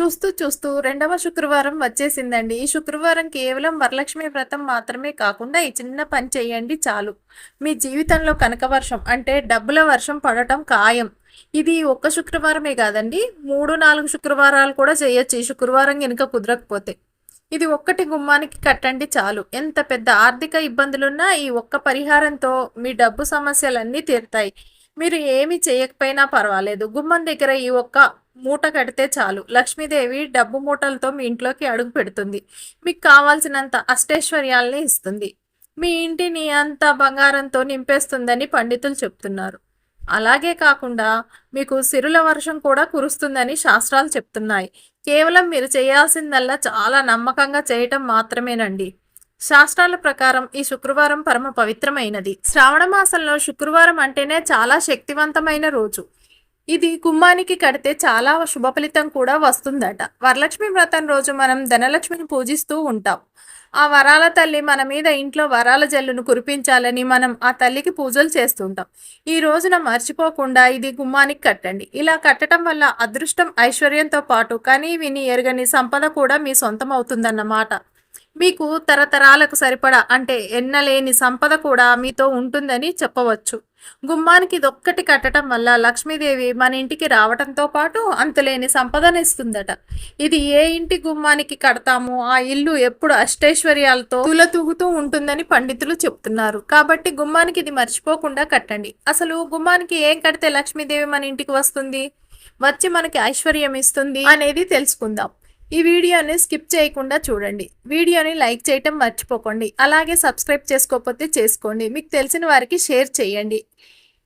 చూస్తూ చూస్తూ రెండవ శుక్రవారం వచ్చేసిందండి. ఈ శుక్రవారం కేవలం వరలక్ష్మి వ్రతం మాత్రమే కాకుండా ఈ చిన్న పని చేయండి చాలు. మీ జీవితంలో కనక వర్షం అంటే డబ్బుల వర్షం పడటం ఖాయం. ఇది ఒక్క శుక్రవారమే కాదండి. మూడు నాలుగు శుక్రవారాలు కూడా చేయొచ్చు. ఈ శుక్రవారం కనుక కుదరకపోతే. ఇది ఒక్కటి గుమ్మానికి కట్టండి చాలు. ఎంత పెద్ద ఆర్థిక ఇబ్బందులున్నా ఈ ఒక్క పరిహారంతో మీ డబ్బు సమస్యలన్నీ తీరుతాయి. మీరు ఏమి చేయకపోయినా పర్వాలేదు. గుమ్మం దగ్గర ఈ ఒక్క మూట కడితే చాలు. లక్ష్మీదేవి డబ్బు మూటలతో మీ ఇంట్లోకి అడుగు పెడుతుంది. మీకు కావాల్సినంత అష్టైశ్వర్యాల్ని ఇస్తుంది. మీ ఇంటిని అంత బంగారంతో నింపేస్తుందని పండితులు చెప్తున్నారు. అలాగే కాకుండా మీకు సిరుల వర్షం కూడా కురుస్తుందని శాస్త్రాలు చెప్తున్నాయి. కేవలం మీరు చేయాల్సిందల్లా చాలా నమ్మకంగా చేయటం మాత్రమేనండి. శాస్త్రాల ప్రకారం ఈ శుక్రవారం పరమ పవిత్రమైనది. శ్రావణ మాసంలో శుక్రవారం అంటేనే చాలా శక్తివంతమైన రోజు. ఇది గుమ్మానికి కడితే చాలా శుభ ఫలితం కూడా వస్తుందట. వరలక్ష్మి వ్రతం రోజు మనం ధనలక్ష్మిని పూజిస్తూ ఉంటాం. ఆ వరాల తల్లి మన మీద ఇంట్లో వరాల జల్లును కురిపించాలని మనం ఆ తల్లికి పూజలు చేస్తుంటాం. ఈ రోజున మర్చిపోకుండా ఇది గుమ్మానికి కట్టండి. ఇలా కట్టడం వల్ల అదృష్టం ఐశ్వర్యంతో పాటు కనీ విని ఎరగని సంపద కూడా మీ సొంతం అవుతుందన్నమాట. మీకు తరతరాలకు సరిపడా అంటే ఎన్నలేని సంపద కూడా మీతో ఉంటుందని చెప్పవచ్చు. గుమ్మానికి ఇదొక్కటి కట్టడం వల్ల లక్ష్మీదేవి మన ఇంటికి రావటంతో పాటు అంతులేని సంపదనిస్తుందట. ఇది ఏ ఇంటి గుమ్మానికి కడతామో? ఆ ఇల్లు ఎప్పుడు అష్టైశ్వర్యాలతో తులతూగుతూ ఉంటుందని పండితులు చెప్తున్నారు. కాబట్టి గుమ్మానికి ఇది మర్చిపోకుండా కట్టండి. అసలు గుమ్మానికి ఏం కడితే లక్ష్మీదేవి మన ఇంటికి వస్తుంది? వచ్చి మనకి ఐశ్వర్యం ఇస్తుంది అనేది తెలుసుకుందాం. ఈ వీడియోని స్కిప్ చేయకుండా చూడండి. వీడియోని లైక్ చేయటం మర్చిపోకండి. అలాగే సబ్స్క్రైబ్ చేసుకోకపోతే చేసుకోండి. మీకు తెలిసిన వారికి షేర్ చేయండి.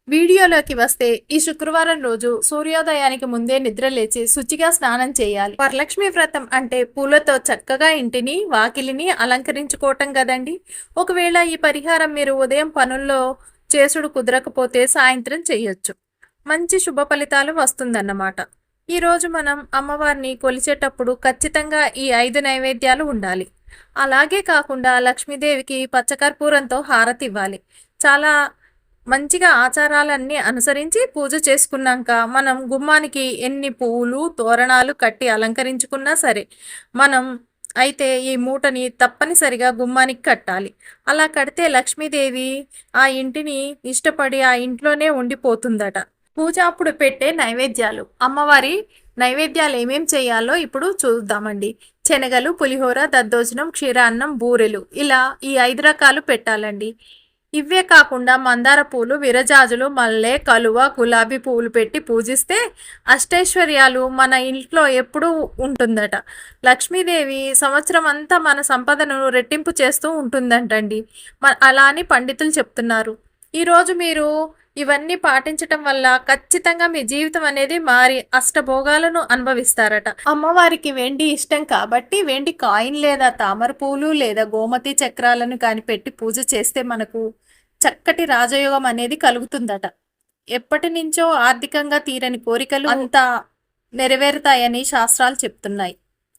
వీడియోలోకి వస్తే ఈ శుక్రవారం రోజు సూర్యోదయానికి ముందే నిద్ర లేచి శుచిగా స్నానం చేయాలి. వరలక్ష్మి వ్రతం అంటే పూలతో చక్కగా ఇంటిని వాకిలిని అలంకరించుకోవటం కదండి. ఒకవేళ ఈ పరిహారం మీరు ఉదయం పనుల్లో చేసుడు కుదరకపోతే సాయంత్రం చేయొచ్చు. మంచి శుభ ఫలితాలు వస్తుందన్నమాట. ఈరోజు మనం అమ్మవారిని కొలిచేటప్పుడు ఖచ్చితంగా ఈ ఐదు నైవేద్యాలు ఉండాలి. అలాగే కాకుండా లక్ష్మీదేవికి పచ్చకర్పూరంతో హారతి ఇవ్వాలి. చాలా మంచిగా ఆచారాలన్నీ అనుసరించి పూజ చేసుకున్నాక మనం గుమ్మానికి ఎన్ని పువ్వులు తోరణాలు కట్టి అలంకరించుకున్నా సరే మనం అయితే ఈ మూటని తప్పనిసరిగా గుమ్మానికి కట్టాలి. అలా కడితే లక్ష్మీదేవి ఆ ఇంటిని ఇష్టపడి ఆ ఇంట్లోనే ఉండిపోతుందట. పూజ అప్పుడు పెట్టే నైవేద్యాలు. అమ్మవారి నైవేద్యాలు ఏమేం చేయాలో ఇప్పుడు చూద్దామండి. శనగలు పులిహోర దద్దోజనం క్షీరాన్నం బూరెలు ఇలా ఈ ఐదు రకాలు పెట్టాలండి. ఇవే కాకుండా మందార పూలు విరజాజులు మల్లె కలువ గులాబీ పువ్వులు పెట్టి పూజిస్తే అష్టైశ్వర్యాలు మన ఇంట్లో ఎప్పుడూ ఉంటుందట. లక్ష్మీదేవి సంవత్సరం అంతా మన సంపదను రెట్టింపు చేస్తూ ఉంటుందంటండి. అలా అని పండితులు చెప్తున్నారు. ఈరోజు మీరు ఇవన్నీ పాటించటం వల్ల ఖచ్చితంగా మీ జీవితం అనేది మారి అష్టభోగాలను అనుభవిస్తారట. అమ్మవారికి వెండి ఇష్టం కాబట్టి వెండి కాయిన్ లేదా తామర పూలు లేదా గోమతి చక్రాలను కాని పెట్టి పూజ చేస్తే మనకు చక్కటి రాజయోగం అనేది కలుగుతుందట. ఎప్పటి నుంచో ఆర్థికంగా తీరని కోరికలు అంతా నెరవేరుతాయని శాస్త్రాలు చెప్తున్నాయి.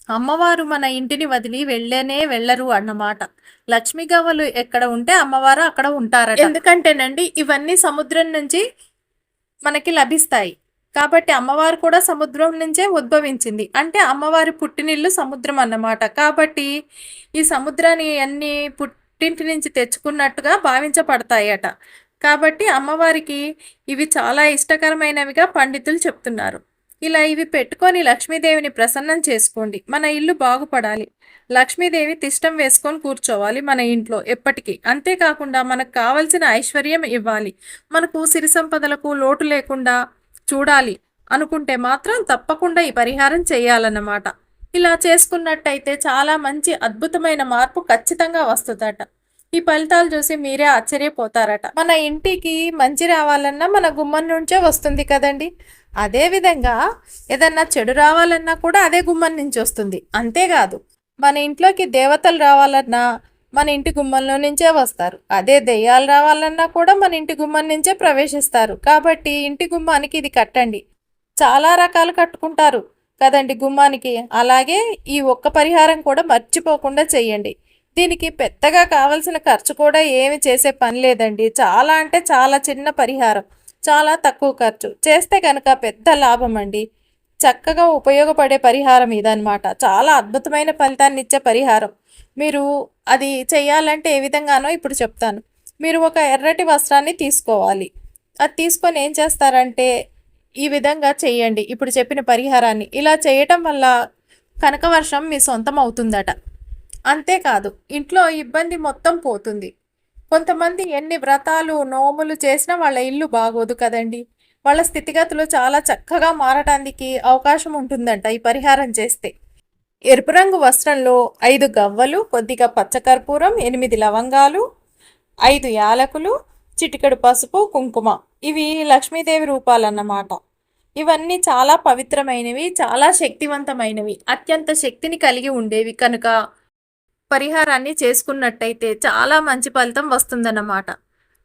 అమ్మవారు మన ఇంటిని వదిలి వెళ్ళనే వెళ్ళరు అన్నమాట. లక్ష్మీ గవ్వలు ఎక్కడ ఉంటే అమ్మవారు అక్కడ ఉంటారట. ఎందుకంటేనండి ఇవన్నీ సముద్రం నుంచి మనకి లభిస్తాయి. కాబట్టి అమ్మవారు కూడా సముద్రం నుంచే ఉద్భవించింది. అంటే అమ్మవారి పుట్టినిల్లు సముద్రం అన్నమాట. కాబట్టి ఈ సముద్రాన్ని అన్ని పుట్టింటి నుంచి తెచ్చుకున్నట్టుగా భావించబడతాయట. కాబట్టి అమ్మవారికి ఇవి చాలా ఇష్టకరమైనవిగా పండితులు చెప్తున్నారు. ఇలా ఇవి పెట్టుకొని లక్ష్మీదేవిని ప్రసన్నం చేసుకోండి. మన ఇల్లు బాగుపడాలి. లక్ష్మీదేవి తిష్టం వేసుకొని కూర్చోవాలి మన ఇంట్లో ఎప్పటికీ. అంతేకాకుండా మనకు కావలసిన ఐశ్వర్యం ఇవ్వాలి. మనకు సిరి సంపదలకు లోటు లేకుండా చూడాలి అనుకుంటే మాత్రం తప్పకుండా ఈ పరిహారం చేయాలన్నమాట. ఇలా చేసుకున్నట్టయితే చాలా మంచి అద్భుతమైన మార్పు ఖచ్చితంగా వస్తుందట. ఈ ఫలితాలు చూసి మీరే ఆశ్చర్యపోతారట. మన ఇంటికి మంచి రావాలన్నా మన గుమ్మం నుంచే వస్తుంది కదండి. అదేవిధంగా ఏదన్నా చెడు రావాలన్నా కూడా అదే గుమ్మం నుంచి వస్తుంది. అంతేకాదు మన ఇంట్లోకి దేవతలు రావాలన్నా మన ఇంటి గుమ్మంలో నుంచే వస్తారు. అదే దెయ్యాలు రావాలన్నా కూడా మన ఇంటి గుమ్మం నుంచే ప్రవేశిస్తారు. కాబట్టి ఇంటి గుమ్మానికి ఇది కట్టండి. చాలా రకాలు కట్టుకుంటారు కదండి గుమ్మానికి. అలాగే ఈ ఒక్క పరిహారం కూడా మర్చిపోకుండా చెయ్యండి దీనికి పెద్దగా కావలసిన ఖర్చు కూడా ఏమి చేసే పని లేదండి. చాలా అంటే చాలా చిన్న పరిహారం. చాలా తక్కువ ఖర్చు. చేస్తే కనుక పెద్ద లాభం అండి చక్కగా ఉపయోగపడే పరిహారం ఇదనమాట చాలా అద్భుతమైన ఫలితాన్ని ఇచ్చే పరిహారం. మీరు అది చేయాలంటే ఏ విధంగానో ఇప్పుడు చెప్తాను. మీరు ఒక ఎర్రటి వస్త్రాన్ని తీసుకోవాలి. అది తీసుకొని ఏం చేస్తారంటే ఈ విధంగా చేయండి. ఇప్పుడు చెప్పిన పరిహారాన్ని. ఇలా చేయటం వల్ల కనకవర్షం మీ సొంతం అవుతుందట. అంతేకాదు ఇంట్లో ఇబ్బంది మొత్తం పోతుంది. కొంతమంది ఎన్ని వ్రతాలు నోములు చేసినా వాళ్ళ ఇల్లు బాగోదు కదండి. వాళ్ళ స్థితిగతులు చాలా చక్కగా మారటానికి అవకాశం ఉంటుందంట ఈ పరిహారం చేస్తే. ఎరుపు రంగు వస్త్రంలో ఐదు గవ్వలు కొద్దిగా పచ్చకర్పూరం ఎనిమిది లవంగాలు ఐదు యాలకులు చిటికెడు పసుపు కుంకుమ. ఇవి లక్ష్మీదేవి రూపాలన్నమాట. ఇవన్నీ చాలా పవిత్రమైనవి చాలా శక్తివంతమైనవి అత్యంత శక్తిని కలిగి ఉండేవి. కనుక పరిహారాన్ని చేసుకున్నట్టయితే చాలా మంచి ఫలితం వస్తుందన్నమాట.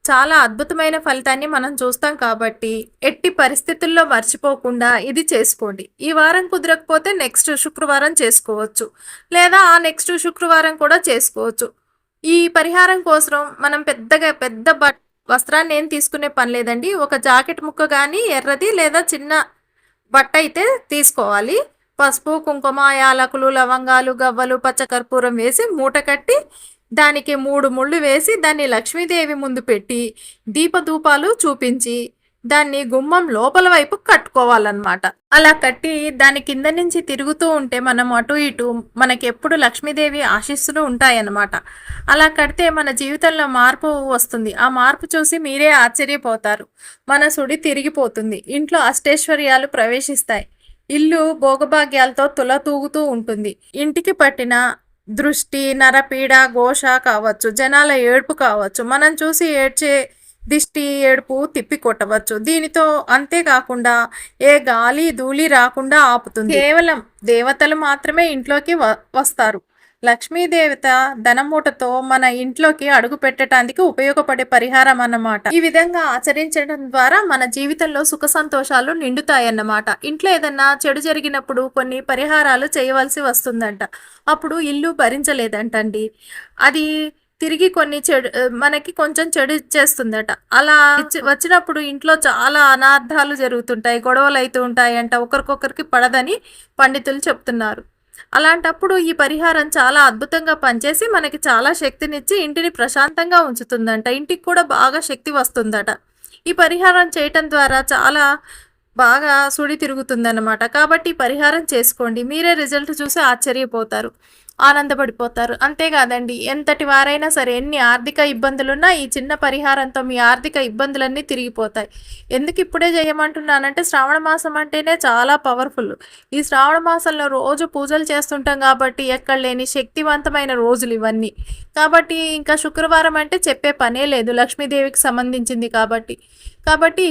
చాలా అద్భుతమైన ఫలితాన్ని మనం చూస్తాం కాబట్టి ఎట్టి పరిస్థితుల్లో మర్చిపోకుండా ఇది చేసుకోండి. ఈ వారం కుదరకపోతే నెక్స్ట్ శుక్రవారం చేసుకోవచ్చు. లేదా ఆ నెక్స్ట్ శుక్రవారం కూడా చేసుకోవచ్చు. ఈ పరిహారం కోసం మనం పెద్దగా పెద్ద బట్ వస్త్రాన్ని ఏం తీసుకునే పని లేదండి. ఒక జాకెట్ ముక్క కానీ ఎర్రది లేదా చిన్న బట్ట అయితే తీసుకోవాలి. పసుపు కుంకుమ యాలకులు లవంగాలు గవ్వలు పచ్చకర్పూరం వేసి మూట కట్టి దానికి మూడు ముళ్ళు వేసి దాన్ని లక్ష్మీదేవి ముందు పెట్టి దీపధూపాలు చూపించి దాన్ని గుమ్మం లోపల వైపు కట్టుకోవాలన్నమాట. అలా కట్టి దాని కింద నుంచి తిరుగుతూ ఉంటే మనం అటు ఇటు మనకెప్పుడు లక్ష్మీదేవి ఆశిస్సులు ఉంటాయన్నమాట. అలా కడితే మన జీవితంలో మార్పు వస్తుంది. ఆ మార్పు చూసి మీరే ఆశ్చర్యపోతారు. మన సుడి తిరిగిపోతుంది. ఇంట్లో అష్టైశ్వర్యాలు ప్రవేశిస్తాయి. ఇల్లు భోగభాగ్యాలతో తులతూగుతూ ఉంటుంది. ఇంటికి పట్టిన దృష్టి నరపీడ ఘోష కావచ్చు జనాల ఏడుపు కావచ్చు మనం చూసి ఏడ్చే దిష్టి ఏడుపు తిప్పి కొట్టవచ్చు. దీనితో అంతేకాకుండా ఏ గాలి ధూళి రాకుండా ఆపుతుంది. కేవలం దేవతలు మాత్రమే ఇంట్లోకి వస్తారు. లక్ష్మీదేవత ధనమూటతో మన ఇంట్లోకి అడుగు పెట్టడానికి ఉపయోగపడే పరిహారం అన్నమాట. ఈ విధంగా ఆచరించడం ద్వారా మన జీవితంలో సుఖ సంతోషాలు నిండుతాయన్నమాట. ఇంట్లో ఏదన్నా చెడు జరిగినప్పుడు కొన్ని పరిహారాలు చేయవలసి వస్తుందంట. అప్పుడు ఇల్లు భరించలేదంటండి. అది తిరిగి కొన్ని చెడు మనకి కొంచెం చెడు ఇచ్చేస్తుందట. అలా వచ్చినప్పుడు ఇంట్లో చాలా అనార్థాలు జరుగుతుంటాయి గొడవలు అవుతూ ఉంటాయంట. ఒకరికొకరికి పడదని పండితులు చెప్తున్నారు. అలాంటప్పుడు ఈ పరిహారం చాలా అద్భుతంగా పనిచేసి మనకి చాలా శక్తినిచ్చి ఇంటిని ప్రశాంతంగా ఉంచుతుందంట. ఇంటికి కూడా బాగా శక్తి వస్తుందట. ఈ పరిహారం చేయటం ద్వారా చాలా బాగా సుడి తిరుగుతుందన్నమాట. కాబట్టి పరిహారం చేసుకోండి. మీరే రిజల్ట్ చూసి ఆశ్చర్యపోతారు. ఆనందపడిపోతారు. అంతేకాదండి ఎంతటి వారైనా సరే ఎన్ని ఆర్థిక ఇబ్బందులున్నా ఈ చిన్న పరిహారంతో మీ ఆర్థిక ఇబ్బందులన్నీ తిరిగిపోతాయి. ఎందుకు ఇప్పుడే చేయమంటున్నానంటే శ్రావణ మాసం అంటేనే చాలా పవర్ఫుల్. ఈ శ్రావణ మాసంలో రోజు పూజలు చేస్తుంటాం కాబట్టి ఎక్కడ లేని శక్తివంతమైన రోజులు ఇవన్నీ. కాబట్టి ఇంకా శుక్రవారం అంటే చెప్పే పనే లేదు. లక్ష్మీదేవికి సంబంధించింది కాబట్టి. కాబట్టి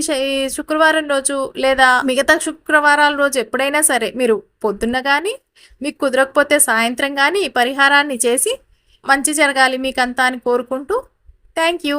శుక్రవారం రోజు లేదా మిగతా శుక్రవారాల రోజు ఎప్పుడైనా సరే మీరు పొద్దున్న కానీ మీకు కుదరకపోతే సాయంత్రం కానీ ఈ పరిహారాన్ని చేసి మంచి జరగాలి మీకంతా అని కోరుకుంటూ థ్యాంక్ యూ.